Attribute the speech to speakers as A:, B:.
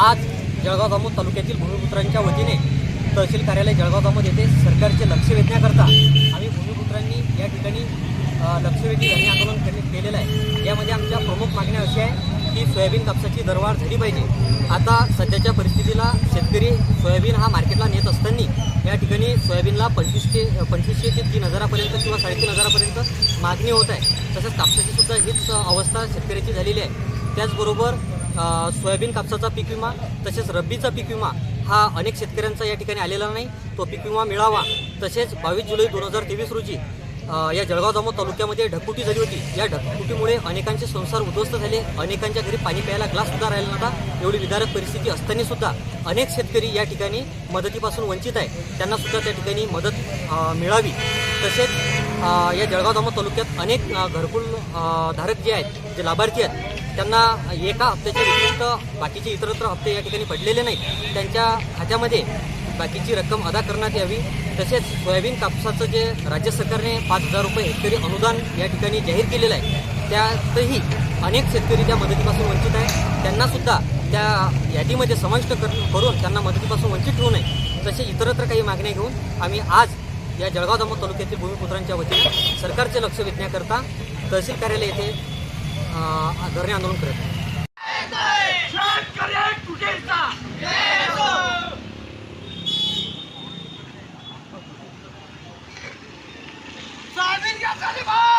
A: आज जळगावगामो तालुक्यातील भूमिपुत्रांच्या वतीने तहसील कार्यालय जळगाव जामोद येथे सरकारचे लक्ष वेधण्याकरता आम्ही भूमिपुत्रांनी या ठिकाणी लक्ष लक्षवेधी धरणे आंदोलन करणे- केलेलं आहे. यामध्ये आमच्या प्रमुख मागण्या अशी आहे की सोयाबीन कापसाची दरवाढ झाली पाहिजे. आता सध्याच्या परिस्थितीला शेतकरी सोयाबीन हा मार्केटला नेत असताना या ठिकाणी सोयाबीनला पंचवीस ते पंचवीसशे ते तीन हजारापर्यंत किंवा साडेतीन हजारापर्यंत मागणी होत आहे. तसंच कापसाची सुद्धा हीच अवस्था शेतकऱ्याची झालेली आहे. त्याचबरोबर सोयाबीन कापसाचा पीक विमा तसेच रब्बीचा पीक विमा हा अनेक शेतकऱ्यांचा या ठिकाणी आलेला नाही. तो पीक विमा मिळावा. तसेच बावीस जुलै दोन हजार तेवीस रोजी या जळगाव जामोद तालुक्यामध्ये ढगफुटी झाली होती. या ढगफुटीमुळे अनेकांचे संसार उद्ध्वस्त झाले. अनेकांच्या घरी पाणी प्यायला ग्लास सुद्धा राहिला नव्हता. एवढी विदारक परिस्थिती असताना सुद्धा अनेक शेतकरी या ठिकाणी मदतीपासून वंचित आहे त्यांना सुद्धा त्या ठिकाणी मदत मिळावी. तसेच या जळगाव जामोद तालुक्यात अनेक घरकुल धारक जे आहेत जे लाभार्थी आहेत त्यांना एका हप्त्याच्या व्यतिरिक्त बाकीचे इतरत्र हप्ते या ठिकाणी पडलेले नाहीत. त्यांच्या खात्यामध्ये बाकीची रक्कम अदा करण्यात यावी. तसेच सोयाबीन कापसाचं जे राज्य सरकारने पाच हजार रुपये हेक्टरी अनुदान या ठिकाणी जाहीर केलेलं आहे त्यातही अनेक शेतकरी त्या मदतीपासून वंचित आहे त्यांनासुद्धा त्या यादीमध्ये समाविष्ट कर करून त्यांना मदतीपासून वंचित ठेवू नये तसे इतरत्र काही मागण्या घेऊन आम्ही आज या जळगाव दामोद तालुक्यातील भूमिपुत्रांच्या वतीने सरकारचे लक्ष वेधण्याकरता तहसील कार्यालय येथे धरणे आंदोलन करत आहे Salim ya Salim!